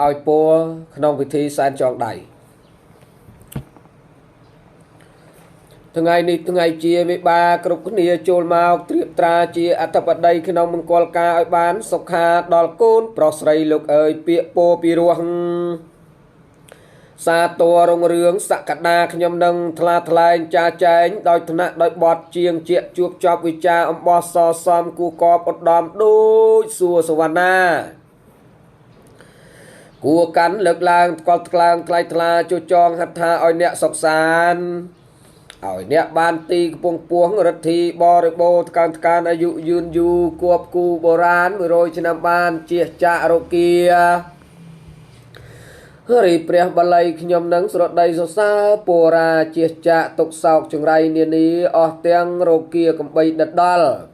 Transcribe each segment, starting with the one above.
ឲ្យពរក្នុងពិធីសែនចងដៃថ្ងៃនេះថ្ងៃជាមេបាគ្រប់គ្នាចូលមកត្រៀបត្រាជាអធិបតីក្នុងមង្គលការឲ្យបាន សុខាដល់កូន ប្រុសស្រីលោកអើយពាក្យពោពីរោះសាទររុងរឿងសក្តាខ្ញុំនឹងថ្លាថ្លែងចាចែងដោយថ្នាក់ដោយបត់ជាងជាជួបចប់វិចាអំបោះសសំគូកបឧត្តមដូចសួរសវណ្ណា គួរកាន់លើកឡើងថ្កល់ថ្កើងថ្លៃថ្លាជួចងហដ្ឋាឲ្យអ្នកសុខសានឲ្យអ្នកបានទីកំពង់ពោះរិទ្ធីបរិបូរណ៍កើនថ្កើនអាយុយឺនយូរគួបគូបុរាណ100ឆ្នាំបានជាចាករគារីព្រះបល័យខ្ញុំនឹងស្រដីសរសើរពរាជាចាកទុកសោកចង្រៃនានីអស់ទាំងរគាកំបីដិតដល់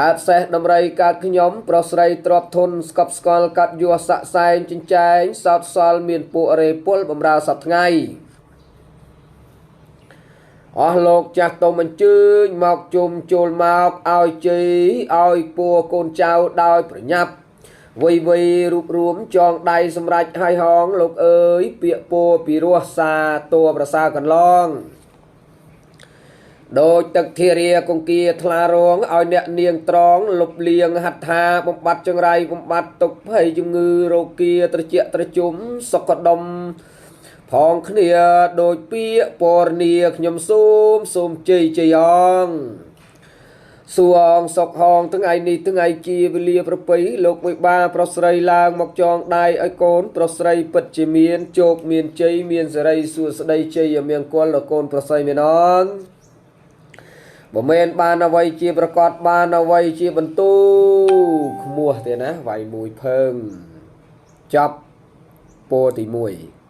កើតសេះដំរីកើតខ្ញុំ ប្រុសស្រីទ្របធនស្កប់ស្កល់កាត់យួរសាក់សែងចិញ្ចែងសោតសល់មានពួករេពុលបំរើសពថ្ងៃអស់លោកចាស់ទុំអញ្ជើញមកជុំចូលមកឲ្យជ័យឲ្យពួរកូនចៅដោយប្រញាប់វ័យវ័យរូបរួមចងដៃសម្រាប់ហើយហងលោកអើយពាកពោពីរសសាតួប្រសើរកន្លង ដោយទឹកធារាកង្គាថ្លារងឲ្យអ្នកនាងត្រង់លុបលៀងហត្ថាបំបត្តិចង្រៃបំបត្តិទុកភ័យជំងឺរោគាត្រជាក់ត្រជុំសុខដុមផងគ្នាដោយពាកពរនីខ្ញុំសូមសូមជ័យជ័យអងសួងសុកហងថ្ងៃនេះថ្ងៃជាវេលាប្រពៃលោកមួយបាប្រុសស្រីឡើងមកចងដៃឲ្យកូនប្រុសស្រីពិតជាមានជោគមានជ័យមានសេរីសួស្តីជ័យមង្គលដល់កូនប្រុសស្រីមានអង បើមែនបានអ្វីជាប្រកាសបានអ្វីជាបន្ទូក្មោះទេណាវាយមួយភើងចប់ពោទី1